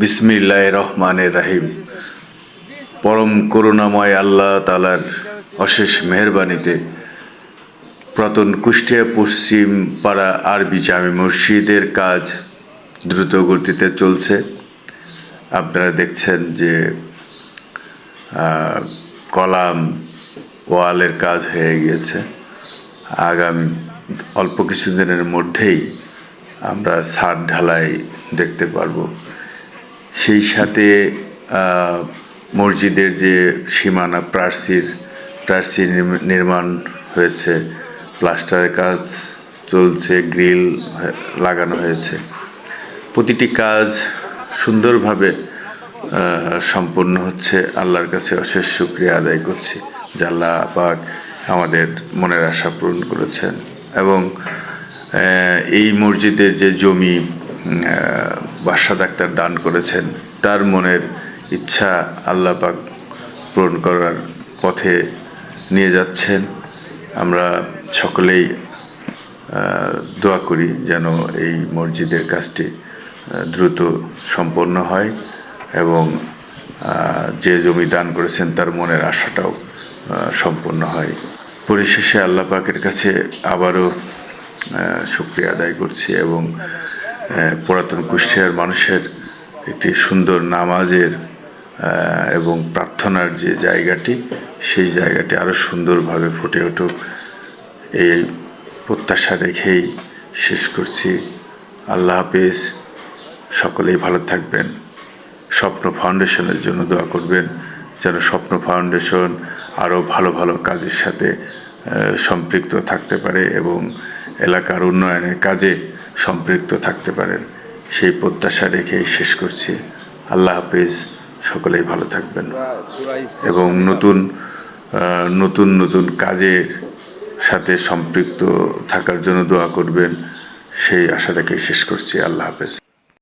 বিসমিল্লাহ রহমানের রাহিম। পরম করুণাময় আল্লাহ তালার অশেষ মেহরবানিতে প্রতন কুষ্টিয়া পশ্চিম পাড়া আরবি জামি মসজিদের কাজ দ্রুত গতিতে চলছে। আপনারা দেখছেন যে কলাম ওয়ালের কাজ হয়ে গিয়েছে। আগামী অল্প কিছুদিনের মধ্যেই আমরা ছাদ ঢালাই দেখতে পারব। সেই সাথে মসজিদের যে সীমানা প্রার্চীর নির্ম- নির্মাণ হয়েছে, প্লাস্টারের কাজ চলছে, গ্রিল লাগানো হয়েছে। প্রতিটি কাজ সুন্দরভাবে সম্পন্ন হচ্ছে। আল্লাহর কাছে অশেষ শুক্রিয়া আদায় করছি, যে আল্লাহ আমাদের মনের আশা পূরণ করেছেন। এবং এই মসজিদের যে জমি উম, আহ, বাদশা ডাক্তার দান করেছেন। তার মনের ইচ্ছা আল্লাহ পাক পূরণ করার পথে নিয়ে যাচ্ছেন। আমরা সকলেই দোয়া করি যেন এই মসজিদের কাজটি দ্রুত সম্পন্ন হয় এবং যে জমি দান করেছেন তার মনের আশাটাও সম্পন্ন হয়। পরিশেষে আল্লাহ পাকের কাছে আবারও শুক্রিয়া আদায় করছি এবং পুরাতন কুষ্টিয়ার মানুষের একটি সুন্দর নামাজের এবং প্রার্থনার যে জায়গাটি, সেই জায়গাটি আরও সুন্দরভাবে ফুটে উঠুক। এই প্রত্যাশা রেখেই শেষ করছি। আল্লাহ হাফিজ। সকলেই ভালো থাকবেন। স্বপ্ন ফাউন্ডেশনের জন্য দোয়া করবেন, যেন স্বপ্ন ফাউন্ডেশন আরও ভালো ভালো কাজের সাথে সম্পৃক্ত থাকতে পারে এবং এলাকার উন্নয়নের কাজে সম্পৃক্ত থাকতে পারেন। সেই প্রত্যাশা রেখেই শেষ করছি। আল্লাহ হাফিজ, সকলেই ভালো থাকবেন। এবং নতুন নতুন নতুন কাজের সাথে সম্পৃক্ত থাকার জন্য দোয়া করবেন। সেই আশা রেখে শেষ করছি। আল্লাহ হাফেজ।